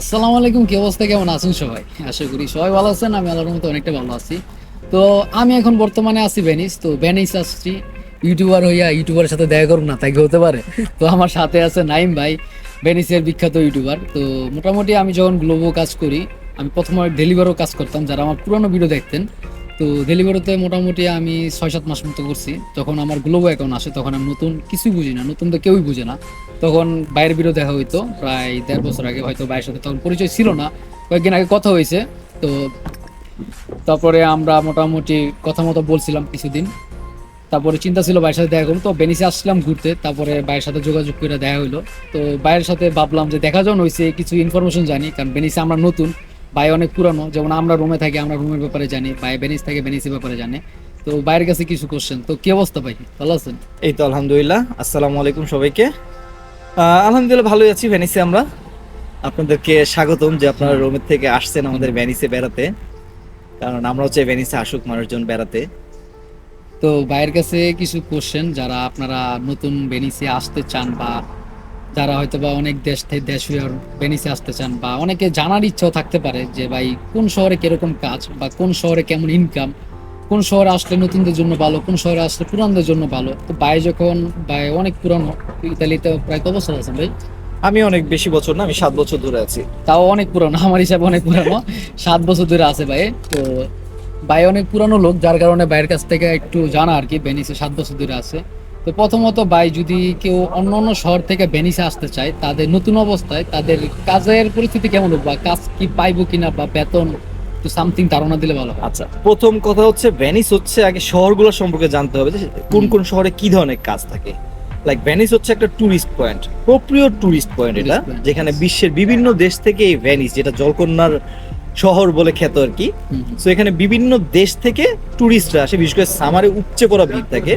আসসালামু আলাইকুম, কি অবস্থা, কেমন আছেন সবাই? আশা করি সবাই ভালো আছেন, আমি আল্লাহর মতো অনেকটা ভালো আছি। তো আমি এখন বর্তমানে আছি ভেনিস তো ভেনিস আসছি। ইউটিউবার হইয়া ইউটিউবারের সাথে দেখা করুন না, তাই হতে পারে? তো আমার সাথে আছে নাইম ভাই ভেনিসের বিখ্যাত ইউটিউবার তো মোটামুটি আমি যখন গ্লোবো কাজ করি, আমি প্রথমে ডেলিভারও কাজ করতাম, যারা আমার পুরনো ভিডিও দেখতেন। তো ডেলিভারিতে মোটামুটি আমি ছয় সাত মাস মতো করছি। যখন আমার গ্লোবো অ্যাকাউন্ট আসে, তখন আমি নতুন কিছুই বুঝি না, নতুন তো কেউই বুঝে না। তখন বাইরের ভিডিও দেখা হইতো, প্রায় দেড় বছর আগে হয়তো বাইরের সাথে, তখন পরিচয় ছিল না। কয়েকদিন আগে কথা হয়েছে, তো তারপরে আমরা মোটামুটি কথা মতো বলছিলাম কিছুদিন। তারপরে চিন্তা ছিল বাইরের সাথে দেখা করুন তো বেনিসে আসলাম ঘুরতে, তারপরে বাইরের সাথে যোগাযোগ করে দেখা হইল। তো বাইরের সাথে ভাবলাম যে দেখা যখন হয়েছে কিছু ইনফরমেশন জানি, কারণ বেনিসে আমরা নতুন। ভাই অনেক পুরানো যেমন আমরা রুমে থাকি আমরা রুমের ব্যাপারে জানি ভাই বেনিস থাকে বেনিসের ব্যাপারে জানে। তো বাইরের কাছে কিছু কোশ্চেন তো কি অবস্থা ভাই? ভালো আছেন? এই তো আলহামদুলিল্লাহ আসসালামু আলাইকুম সবাইকে। আলহামদুলিল্লাহ ভালোই আছি ভ্যানিসে আমরা। আপনাদেরকে স্বাগতম যে আপনারা রোমের থেকে আসছেন আমাদের ভ্যানিসে বেড়াতে। কারণ আমরা হচ্ছে ভ্যানিসে আসুক মানুষজন বেড়াতে। তো ভাইয়ের কাছে কিছু কোশ্চেন যারা আপনারা নতুন বেনিসে আসতে চান বা যারা হয়তো বা অনেক দেশ থেকে দেশ বেনিসে আসতে চান বা অনেকে জানার ইচ্ছাও থাকতে পারে যে ভাই কোন শহরে কীরকম কাজ বা কোন শহরে কেমন ইনকাম কোন শহরে আসলে নতুনদের জন্য ভালো কোন শহরে আসলে পুরানদের জন্য ভালো? তো ভাই যখন ভাই অনেক পুরানো ইতালিতে প্রায় কত বছর আছেন ভাই? আমি অনেক বেশি বছর না আমি সাত বছর ধরে আছি। তাও অনেক পুরানো আমার হিসাবে অনেক পুরানো সাত বছর ধরে আছে ভাই। তো ভাই অনেক পুরানো লোক যার কারণে ভাইয়ের কাছ থেকে একটু জানা আর কি বেনিসে সাত বছর ধরে আছে। তো প্রথমত ভাই যদি কেউ অন্য অন্য শহর থেকে বেনিসে আসতে চায় তাদের নতুন অবস্থায় তাদের কাজের পরিস্থিতি কেমন হবে বা কাজ কি পাইবো কিনা বা বেতন তো সামথিং ধারণা দিলে ভালো আচ্ছা প্রথম কথা হচ্ছে ভ্যানিস হচ্ছে আগে শহরগুলো সম্পর্কে জানতে হবে যে কোন কোন শহরে কি ধরনের কাজ থাকে। লাইক ভ্যানিস হচ্ছে একটা টুরিস্ট পয়েন্ট প্রপ্রিয় টুরিস্ট পয়েন্ট এটা যেখানে বিশ্বের বিভিন্ন দেশ থেকে এই ভ্যানিস যেটা জলকন্যার শহর বলে খ্যাত আর কি। সো এখানে বিভিন্ন দেশ থেকে টুরিস্টরা আসে বিশেষ করে সামারে উপচে পড়া ভিড় থাকে।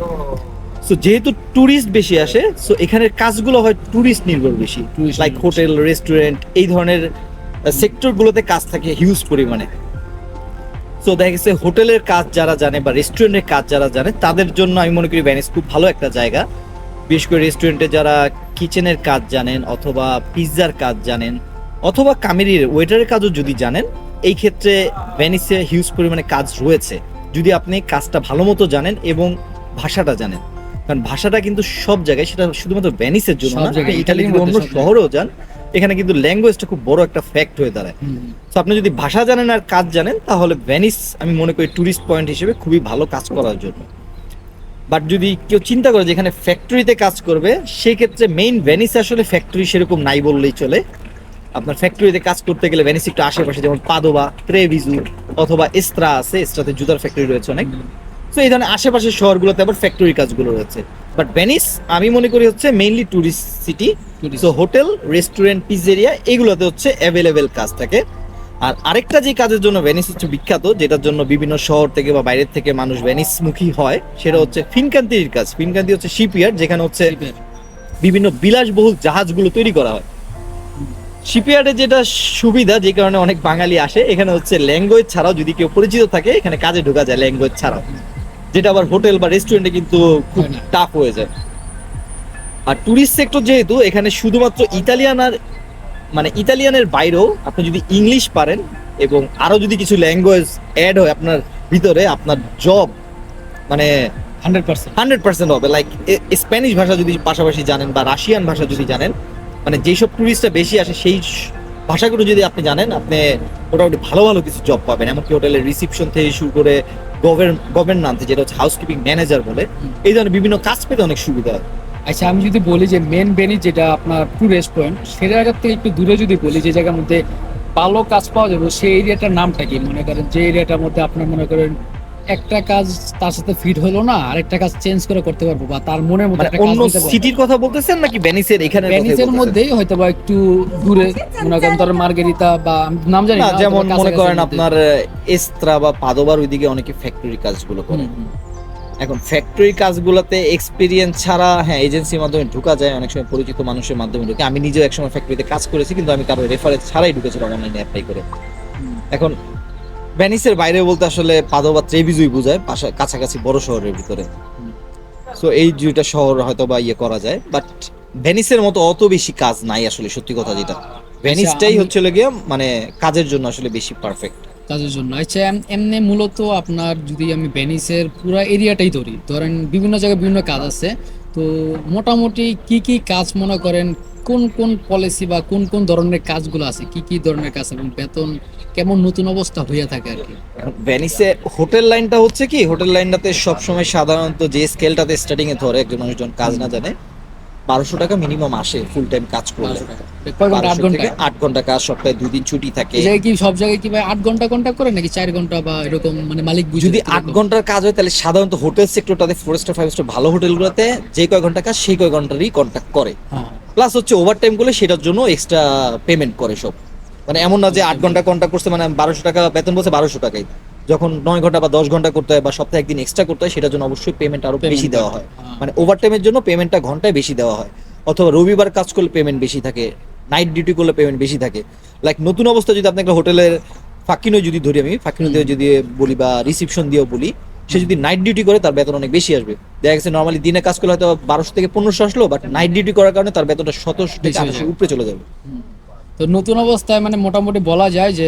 সো যেহেতু টুরিস্ট বেশি আসে সো এখানের কাজগুলো হয় টুরিস্ট নির্ভর বেশি। লাইক হোটেল রেস্টুরেন্ট এই ধরনের সেক্টরগুলোতে কাজ থাকে হিউজ পরিমাণে। সো দেখা গেছে হোটেলের কাজ যারা জানে বা রেস্টুরেন্টের কাজ যারা জানে তাদের জন্য আমি মনে করি ভ্যানিস খুব ভালো একটা জায়গা। বিশেষ করে রেস্টুরেন্টে যারা কিচেনের কাজ জানেন অথবা পিৎজার কাজ জানেন অথবা কামেরির ওয়েটারের কাজও যদি জানেন এই ক্ষেত্রে ভ্যানিসে হিউজ পরিমাণে কাজ রয়েছে। যদি আপনি কাজটা ভালো মতো জানেন এবং ভাষাটা জানেন। কারণ ভাষাটা কিন্তু সব জায়গায় সেটা শুধুমাত্র ভ্যানিসের জন্য না ইটালির অন্য শহরেও যান এখানে কিন্তু ল্যাঙ্গুয়েজটা খুব বড় একটা ফ্যাক্ট হয়ে দাঁড়ায়। তো আপনি যদি ভাষা জানেন আর কাজ জানেন তাহলে ভ্যানিস আমি মনে করি টুরিস্ট পয়েন্ট হিসেবে খুবই ভালো কাজ করার জন্য। বাট যদি কেউ চিন্তা করে যে এখানে ফ্যাক্টরিতে কাজ করবে সেই ক্ষেত্রে মেইন ভ্যানিস আসলে ফ্যাক্টরি সেরকম নাই বললেই চলে। আপনার ফ্যাক্টরিতে কাজ করতে গেলে ভ্যানিস একটু আশেপাশে যেমন পাদোবা ট্রেভিজু অথবা এস্ত্রা আছে এস্ত্রাতে জুতার ফ্যাক্টরি রয়েছে অনেক। তো এই ধরনের আশেপাশের শহরগুলোতে আবার ফ্যাক্টরি কাজগুলো রয়েছে। বাট ভেনিস আমি মনে করি হচ্ছে mainly tourist city. So hotel restaurant pizzeria এগুলোতে হচ্ছে অ্যাভেলেবেল কাজ থাকে। আর আরেকটা যে কাজের জন্য ভেনিস হচ্ছে বিখ্যাত যেটার জন্য বিভিন্ন শহর থেকে বা বাইরের থেকে মানুষ ভ্যানিসমুখী হয় সেটা হচ্ছে ফিনকান্তির কাজ। ফিনকান্তি হচ্ছে শিপইয়ার্ড যেখানে হচ্ছে বিভিন্ন বিলাসবহুল জাহাজগুলো তৈরি করা হয়। শিপইয়ার্ডে যেটা সুবিধা যে কারণে অনেক বাঙালি আসে এখানে হচ্ছে ল্যাঙ্গুয়েজ ছাড়াও যদি কেউ পরিচিত থাকে এখানে কাজে ঢোকা যায় ল্যাঙ্গুয়েজ ছাড়াও। যেটা আবার হোটেল বা রেস্টুরেন্টে কিন্তু খুব টাফ হয়ে যায়। আর টুরিস্ট সেক্টর যেহেতু এখানে শুধুমাত্র ইতালিয়ান আর মানে ইতালিয়ানের বাইরেও আপনি যদি ইংলিশ পারেন এবং আরও যদি কিছু ল্যাঙ্গুয়েজ অ্যাড হয় আপনার ভিতরে আপনার জব মানে হান্ড্রেড পার্সেন্ট হান্ড্রেড পার্সেন্ট হবে। লাইক স্প্যানিশ ভাষা যদি পাশাপাশি জানেন বা রাশিয়ান ভাষা যদি জানেন মানে যেসব টুরিস্টরা বেশি আসে সেই ভাষাগুলো যদি আপনি জানেন আপনি মোটামুটি ভালো ভালো কিছু জব পাবেন। এমনকি হোটেলের রিসিপশন থেকে শুরু করে গভর্নমেন্ট যেটা হচ্ছে হাউসকিপিং ম্যানেজার বলে এই ধরনের বিভিন্ন কাজ পেতে অনেক সুবিধা হয়। আচ্ছা আমি যদি বলি যে মেন বেনি যেটা আপনার টুরিস্ট পয়েন্ট সে জায়গার থেকে একটু দূরে যদি বলি যে জায়গার মধ্যে ভালো কাজ পাওয়া যাবে সেই এরিয়াটার নামটা কি? মনে করেন যে এরিয়াটার মধ্যে আপনার মনে করেন একটা কাজ তার সাথে ফিট হলো না আরেকটা কাজ চেঞ্জ করে করতে পারব বা তার মনের মধ্যে মানে একটা কাজ অন্য সিটির কথা বলতেছেন নাকি ভ্যানিসের এখানে ভেনিসের মধ্যেই হয়তো বা একটু দূরে মনে করেন ধরেন মার্গেরিতা বা নাম জানি না যেমন মনে করেন আপনার এস্ত্রা বা পাদোবার ওইদিকে অনেকে ফ্যাক্টরি কাজগুলো করে। এখন ফ্যাক্টরি কাজগুলোতে এক্সপিরিয়েন্স ছাড়া হ্যাঁ এজেন্সির মাধ্যমে ঢুকা যায় অনেক সময় পরিচিত মানুষের মাধ্যমে ঢুকে। আমি নিজেও একসময় ফ্যাক্টরিতে কাজ করেছি কিন্তু আমি কারও রেফারেন্স ছাড়াই ঢুকেছিলাম অনলাইনে অ্যাপ্লাই করে। এখন ভ্যানিসের বাইরে বলতে আসলে পাদো বা ত্রেভিজুই বোঝায় পাশা কাছাকাছি বড় শহরের ভিতরে। সো এই দুইটা শহর হয়তো বা ইয়ে করা যায় বাট ভ্যানিসের মতো অত বেশি কাজ নাই আসলে সত্যি কথা যেটা। ভেনিসটাই আমি- হচ্ছে গিয়ে মানে কাজের জন্য আসলে বেশি পারফেক্ট কাজের জন্য। আচ্ছা এমনি মূলত আপনার যদি আমি ভেনিসের পুরো এরিয়াটাই ধরি ধরেন বিভিন্ন জায়গায় বিভিন্ন কাজ আছে তো মোটামুটি কি কি কাজ মনে করেন কোন কোন পলিসি বা কোন কোন ধরনের কাজগুলো আছে? কি কি ধরনের কাজ এবং বেতন কেমন নতুন অবস্থা হইয়া থাকে আর কি? ভেনিসে হোটেল লাইনটা হচ্ছে কি হোটেল লাইনটাতে সবসময় সাধারণত যে স্কেলটাতে স্টার্টিং এ ধরে একজন মানুষজন কাজ না জানে বারোশো টাকা মিনিমাম আসে ফুল টাইম কাজ করলে। আট ঘণ্টা? কাজ সপ্তাহে দুই দিন ছুটি থাকে। কি সব জায়গায় কি ভাই আট ঘণ্টা কন্ট্যাক্ট করে নাকি চার ঘণ্টা বা এরকম মানে মালিক বুঝে যদি আট ঘণ্টার কাজ হয় তাহলে সাধারণত হোটেল সেক্টরটাতে ফোর স্টার ফাইভ স্টার ভালো হোটেলগুলোতে যে কয় ঘণ্টা কাজ সেই কয় ঘন্টারই কন্ট্যাক্ট করে। হ্যাঁ। প্লাস হচ্ছে ওভার টাইম করলে সেটার জন্য এক্সট্রা পেমেন্ট করে সব। মানে এমন না যে আট ঘণ্টা কন্ট্যাক্ট করছে মানে বারোশো টাকা বেতন বলছে বারোশো টাকাই। যখন নয় ঘণ্টা বা দশ ঘণ্টা করতে হয় বা সপ্তাহে একদিন এক্সট্রা করতে হয় সেটার জন্য অবশ্যই পেমেন্ট আরও বেশি দেওয়া হয়। হ্যাঁ। মানে ওভার টাইমের জন্য পেমেন্টটা ঘন্টায় বেশি দেওয়া হয়। অথবা রবিবার কাজ করলে পেমেন্ট বেশি থাকে নাইট ডিউটি করলে পেমেন্ট বেশি থাকে। লাইক নতুন অবস্থা যদি আপনি একটা হোটেলের ফাঁকিনো যদি ধরি আমি ফাঁকিনো দিয়ে যদি বলি বা রিসিপশন দিয়েও বলি সে যদি নাইট ডিউটি করে তার বেতন অনেক বেশি আসবে। দেখা গেছে নর্মালি দিনে কাজ করলে হয়তো বারোশো থেকে পনেরোশো আসলো বাট নাইট ডিউটি করার কারণে তার বেতনটা সতেরোশো থেকে আঠারোশো উপরে চলে যাবে। তো নতুন অবস্থায় মানে মোটামুটি বলা যায় যে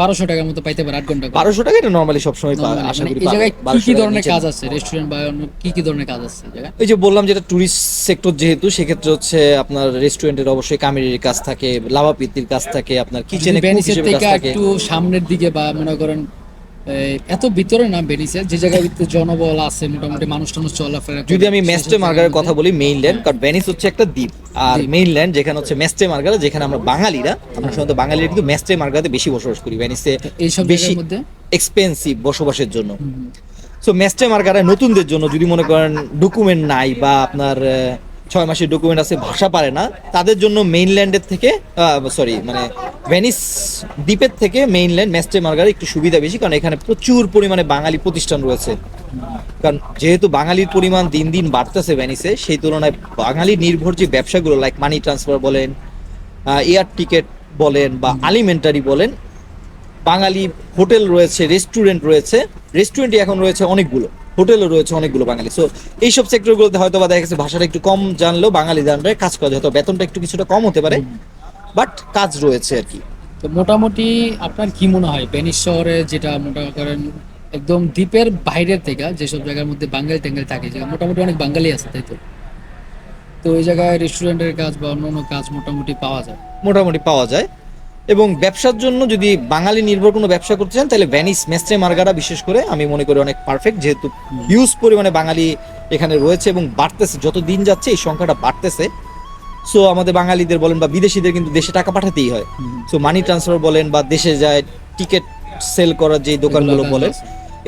বারোশো টাকার মতো পাইতে পারে আট ঘণ্টা বারোশো টাকা এটা নর্মালি সবসময় আশা মানে করি জায়গায় কি কি ধরনের কাজ আছে? রেস্টুরেন্ট বা অন্য কি কি ধরনের কাজ আছে এই যে বললাম যেটা টুরিস্ট সেক্টর যেহেতু সেক্ষেত্রে হচ্ছে আপনার রেস্টুরেন্টের অবশ্যই কামেরির কাজ থাকে লাভা পিত্তির কাজ থাকে আপনার কিচেনে থেকে। একটু সামনের দিকে বা মনে করেন এত ভিতরে না বেনিসে যে জায়গায় জনবল আছে মোটামুটি মানুষ টানুষ চলাফেরা যদি আমি মেস্টে মার্গারের কথা বলি মেইনল্যান্ড কারণ ভেনিস হচ্ছে একটা দ্বীপ আর মেইনল্যান্ড যেখানে হচ্ছে মেস্টে মার্গারা যেখানে আমরা বাঙালিরা আমরা সাধারণত বাঙালিরা কিন্তু মেস্টে মার্গারাতে বেশি বসবাস করি ভেনিসে এইসব বেশি এক্সপেন্সিভ বসবাসের জন্য। সো মেস্টে মার্গারে নতুনদের জন্য যদি মনে করেন ডকুমেন্ট নাই বা আপনার ছয় মাসের ডকুমেন্ট আছে, ভাষা পারে না। তাদের জন্য মেইনল্যান্ডের থেকে সরি মানে ভেনিস দ্বীপের থেকে মেইনল্যান্ড মেস্টে মার্গারে একটু সুবিধা বেশি, কারণ এখানে প্রচুর পরিমাণে বাঙালি প্রতিষ্ঠান রয়েছে। কারণ যেহেতু বাঙালির পরিমাণ দিন দিন বাড়তেছে ভেনিসে সেই তুলনায় বাঙালি নির্ভর যে ব্যবসাগুলো লাইক মানি ট্রান্সফার বলেন এয়ার টিকেট বলেন বা আলিমেন্টারি বলেন, বাঙালি হোটেল রয়েছে রেস্টুরেন্ট রয়েছে রেস্টুরেন্টই এখন রয়েছে অনেকগুলো। হোটেলও রয়েছে অনেকগুলো বাঙালি। সো এইসব সেক্টরগুলোতে হয়তো বা দেখা গেছে ভাষাটা একটু কম জানলেও বাঙালি জানলে কাজ করা হয়তো বেতনটা একটু কিছুটা কম হতে পারে বাট কাজ রয়েছে আর কি। তো মোটামুটি আপনার কি মনে হয়? বেনিস শহরে যেটা মোটা করেন একদম দ্বীপের বাইরের থেকে যেসব জায়গার মধ্যে বাঙালি টাঙ্গালি থাকে যে মোটামুটি অনেক বাঙালি আছে তাই তো? তো ওই জায়গায় রেস্টুরেন্টের কাজ বা অন্য অন্য কাজ মোটামুটি পাওয়া যায়। মোটামুটি পাওয়া যায়। এবং ব্যবসার জন্য যদি বাঙালি নির্ভর কোনো ব্যবসা করতে চান তাহলে ভ্যানিস মেস্ট্রে মার্গারা বিশেষ করে আমি মনে করি অনেক পারফেক্ট যেহেতু হিউজ পরিমাণে বাঙালি এখানে রয়েছে এবং বাড়তেছে যত দিন যাচ্ছে এই সংখ্যাটা বাড়তেছে। সো আমাদের বাঙালিদের বলেন বা বিদেশিদের কিন্তু দেশে টাকা পাঠাতেই হয়। সো মানি ট্রান্সফার বলেন বা দেশে যায় টিকিট সেল করার যে দোকানগুলো বলেন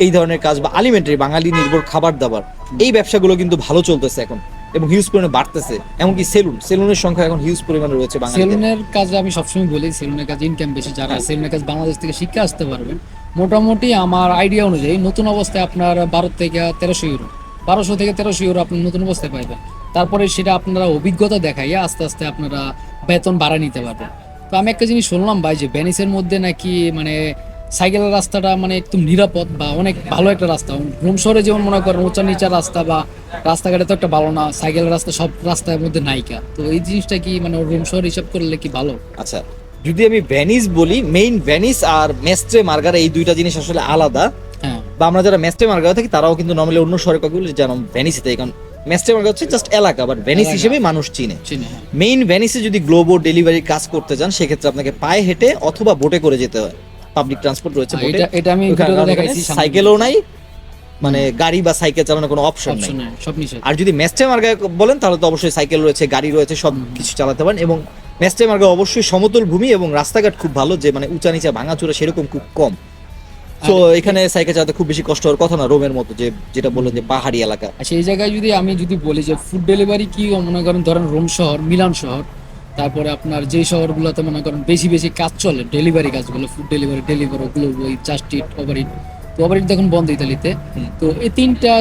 এই ধরনের কাজ বা আলিমেন্টারি বাঙালি নির্ভর খাবার দাবার এই ব্যবসাগুলো কিন্তু ভালো চলতেছে এখন। এবং হিউজ পরিমাণে বাড়তেছে এমনকি সেলুন সেলুনের সংখ্যা এখন হিউজ পরিমাণে রয়েছে সেলুনের কাজে আমি সবসময় বলি সেলুনের কাজ ইনকাম বেশি যারা সেলুনের কাজ বাংলাদেশ থেকে শিক্ষা আসতে পারবেন। মোটামুটি আমার আইডিয়া অনুযায়ী নতুন অবস্থায় আপনার বারো থেকে তেরোশো ইউরো বারোশো থেকে তেরোশো ইউরো আপনি নতুন অবস্থায় পাইবেন। তারপরে সেটা আপনারা অভিজ্ঞতা দেখাইয়া আস্তে আস্তে আপনারা বেতন বাড়া নিতে পারবেন। তো আমি একটা জিনিস শুনলাম ভাই যে ভ্যানিসের মধ্যে নাকি মানে সাইকেলের রাস্তাটা মানে একদম নিরাপদ বা অনেক ভালো একটা রাস্তা। রুম শহরে যেমন মনে করেন উঁচা নিচা রাস্তা বা রাস্তাঘাটে তো একটা ভালো না সাইকেলের রাস্তা সব রাস্তার মধ্যে নাইকা তো এই জিনিসটা কি মানে রুম শহর হিসাব করলে কি ভালো? আচ্ছা যদি আমি ভ্যানিস বলি মেইন ভ্যানিস আর মেস্ট্রে মার্গারা এই দুইটা জিনিস আসলে আলাদা। হ্যাঁ। বা আমরা যারা মেস্ট্রে মার্গারা থাকি তারাও কিন্তু নর্মালি অন্য শহরে কয়েকগুলো যেমন ভ্যানিসে থাকি কারণ মেস্ট্রে মার্গারা হচ্ছে জাস্ট এলাকা বাট ভ্যানিস। হিসেবে মানুষ চিনে। চিনি মেইন ভ্যানিসে যদি গ্লোবো ডেলিভারি কাজ করতে চান সেক্ষেত্রে আপনাকে পায়ে হেঁটে অথবা বোটে করে যেতে হয়। পাবলিক ট্রান্সপোর্ট রয়েছে এটা আমি দেখাইছি সাইকেলও নাই মানে গাড়ি বা সাইকেল চালানোর কোনো অপশন নাই। আর যদি মেস্টে মার্গা বলেন তাহলে তো অবশ্যই সাইকেল রয়েছে গাড়ি রয়েছে সব কিছু চালাতে পারেন। এবং মেস্টে মার্গা অবশ্যই সমতল ভূমি এবং রাস্তাঘাট খুব ভালো যে মানে উঁচা নিচা ভাঙাচোরা সেরকম খুব কম। তো এখানে সাইকেল চালাতে খুব বেশি কষ্ট হওয়ার কথা না রোমের মতো যে যেটা বললেন যে পাহাড়ি এলাকা। আচ্ছা এই জায়গায় যদি আমি যদি বলি যে ফুড ডেলিভারি কি মনে করেন ধরেন রোম শহর মিলান শহর তারপরে আপনার যে শহরগুলোতে মনে করেন বেশি বেশি কাজ চলে ডেলিভারি কাজগুলো food delivery delivery Glovo Just Eat Uber Eat তো ওভার ইট দেখুন বন্ধ ইতালিতে। তো এই তিনটা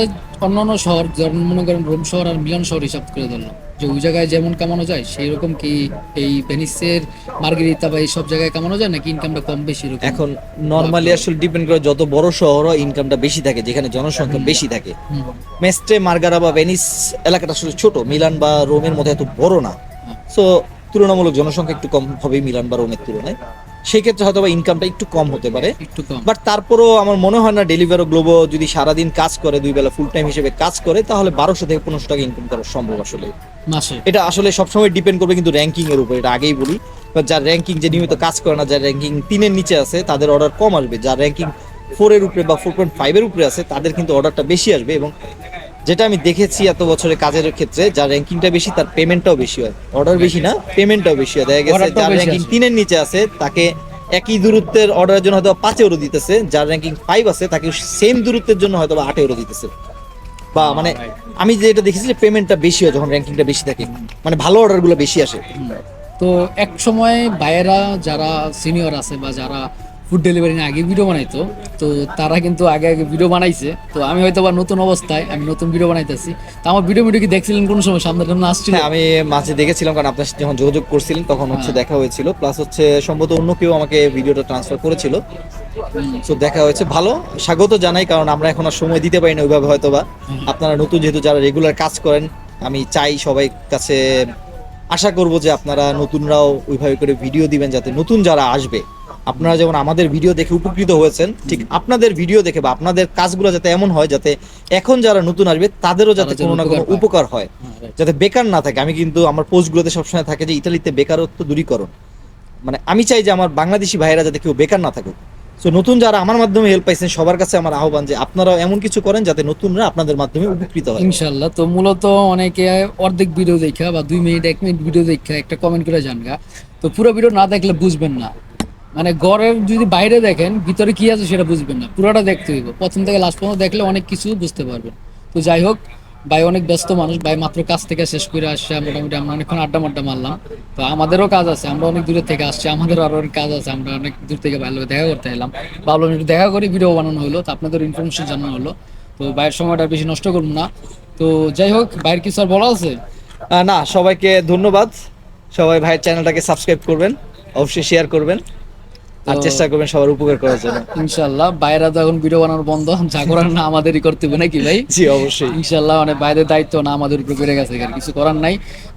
অন্যান্য শহর যেমন মনে করেন রোম শহর আর মিলন শহর হিসাব করে ধরলাম যে ওই জায়গায় যেমন কামানো যায় সেই রকম কি এই ভেনিসের মার্গেরিতা বা এইসব জায়গায় কামানো যায় নাকি ইনকামটা কম বেশি এরকম? এখন নর্মালি আসলে ডিপেন্ড করে যত বড় শহর হয় ইনকামটা বেশি থাকে যেখানে জনসংখ্যা বেশি থাকে। হুম। মেস্টে মার্গারা বা ভেনিস এলাকাটা আসলে ছোট মিলান বা রোমের মতো এত বড় না। সো তুলনামূলক জনসংখ্যা একটু কম হবে মিলান বা রোমের তুলনায়। সেই ক্ষেত্রে হয়তো ইনকামটা একটু কম হতে পারে। বাট তারপরও আমার মনে হয় না ডেলিভারো গ্লোবো যদি সারাদিন কাজ করে দুই বেলা ফুল টাইম হিসেবে কাজ করে তাহলে বারোশো থেকে পনেরোশো টাকা ইনকাম করা সম্ভব আসলে। মাসে। এটা আসলে সবসময় ডিপেন্ড করবে কিন্তু র্যাঙ্কিং এর উপর এটা আগেই বলি। বা যার র্যাঙ্কিং যে নিয়মিত কাজ করে না যার র্যাঙ্কিং তিনের নিচে আছে তাদের অর্ডার কম আসবে। যার র্যাঙ্কিং ফোর এর উপরে বা ফোর পয়েন্ট ফাইভ এর উপরে আছে তাদের কিন্তু অর্ডারটা বেশি আসবে এবং যেটা আমি দেখেছি এত বছরের কাজের ক্ষেত্রে যার র্যাঙ্কিংটা বেশি তার পেমেন্টটাও বেশি হয়। অর্ডার বেশি না পেমেন্টটাও বেশি হয়। দেখা গেছে যার র্যাঙ্কিং তিনের নিচে আছে তাকে একই দূরত্বের অর্ডারের জন্য হয়তো পাঁচ ইউরো দিতেছে যার র্যাঙ্কিং ফাইভ আছে তাকে সেম দূরত্বের জন্য হয়তো বা আট ইউরো দিতেছে। বা মানে আমি যেটা দেখেছি যে পেমেন্টটা বেশি হয় যখন র্যাঙ্কিংটা বেশি থাকে মানে ভালো অর্ডারগুলো বেশি আসে। তো এক সময় ভাইয়েরা যারা সিনিয়র আছে বা যারা ফুড ডেলিভারি নিয়ে আগে ভিডিও বানাইতো। তো তারা কিন্তু আগে আগে ভিডিও বানাইছে। তো আমি হয়তো বা নতুন অবস্থায় আমি নতুন ভিডিও বানাইতেছি। তো আমার ভিডিও ভিডিও কি দেখছিলেন কোন সময়? সামনে জন্য আসছিল। হ্যাঁ আমি মাঝে দেখেছিলাম কারণ আপনার সাথে যখন যোগাযোগ করছিলেন তখন হচ্ছে হ্যাঁ। দেখা হয়েছিল। প্লাস হচ্ছে সম্ভবত অন্য কেউ আমাকে ভিডিওটা ট্রান্সফার করেছিল। তো দেখা হয়েছে। ভালো। স্বাগত জানাই কারণ আমরা এখন আর সময় দিতে পারি না ওইভাবে হয়তো বা আপনারা নতুন যেহেতু যারা রেগুলার কাজ করেন আমি চাই সবাই কাছে আশা করব যে আপনারা নতুনরাও ওইভাবে করে ভিডিও দিবেন যাতে নতুন যারা আসবে। আপনারা যেমন আমাদের ভিডিও দেখে উপকৃত হয়েছেন ঠিক আপনাদের ভিডিও দেখে বা আপনাদের কাজগুলো যাতে এমন হয় যাতে এখন যারা নতুন আসবে তাদেরও যাতে কোনো না কোনো উপকার হয় হ্যাঁ, যাতে বেকার না থাকে। আমি কিন্তু আমার পোস্টগুলোতে সবসময় থাকে যে ইতালিতে বেকারত্ব দূরীকরণ। মানে আমি চাই যে আমার বাংলাদেশি ভাইয়েরা যাতে কেউ বেকার না থাকুক। সো নতুন যারা আমার মাধ্যমে হেল্প পাইছেন সবার কাছে আমার আহ্বান যে আপনারাও এমন কিছু করেন যাতে নতুনরা আপনাদের মাধ্যমে উপকৃত হয়। ইনশাল্লাহ তো মূলত অনেকে অর্ধেক ভিডিও দেখা বা দুই মিনিট এক মিনিট ভিডিও দেখা একটা কমেন্ট করে জানগা। তো পুরো ভিডিও না দেখলে বুঝবেন না। মানে ঘরের যদি বাইরে দেখেন, ভিতরে কি আছে সেটা বুঝবেন না। পুরোটা দেখতে হইব। প্রথম থেকে লাস্ট পর্যন্ত দেখলে অনেক কিছু বুঝতে পারবেন। তো যাই হোক, ভাই অনেক ব্যস্ত মানুষ। ভাই মাত্র কাজ থেকে শেষ করে আসছে। মোটামুটি আমরা অনেকক্ষণ আড্ডা মাড্ডা মারলাম। তো আমাদেরও কাজ আছে। আমরা অনেক দূরে থেকে আসছি। আমাদের আরও অনেক কাজ আছে। আমরা অনেক দূর থেকে লোক দেখা করতে এলাম। ভাবলাম একটু দেখা করি ভিডিও বানানো হলো। তো আপনাদের ইনফরমেশন জানানো হলো। তো ভাইয়ের সময়টা বেশি নষ্ট করুন না। তো যাই হোক, ভাইয়ের কিছু আর বলা আছে? না, সবাইকে ধন্যবাদ। সবাই ভাইয়ের চ্যানেলটাকে সাবস্ক্রাইব করবেন। অবশ্যই শেয়ার করবেন। আর চেষ্টা করবেন সবার উপকার করার জন্য। ইনশাল্লাহ বাইরে তো এখন ভিডিও বানানো বন্ধ। যা করার না আমাদেরই করতে হবে নাকি ভাই? জি অবশ্যই। ইনশাল্লাহ মানে বাইরের দায়িত্ব না আমাদের উপরে বেড়ে গেছে আর কিছু করার নাই।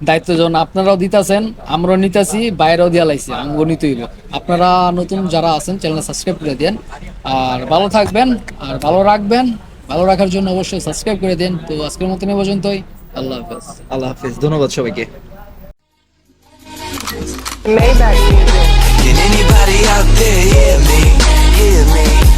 দায়িত্ব যখন আপনারাও দিতেছেন আমরাও নিতেছি বাইরেও দিয়া লাইছি আপনারা নতুন যারা আছেন চ্যানেল সাবস্ক্রাইব করে দেন আর ভালো থাকবেন আর ভালো রাখবেন। ভালো রাখার জন্য অবশ্যই সাবস্ক্রাইব করে দেন। তো আজকের মতন এই পর্যন্তই। আল্লাহ হাফেজ। আল্লাহ হাফিজ। ধন্যবাদ সবাইকে। Maybach music. Can anybody out there hear me? Hear me?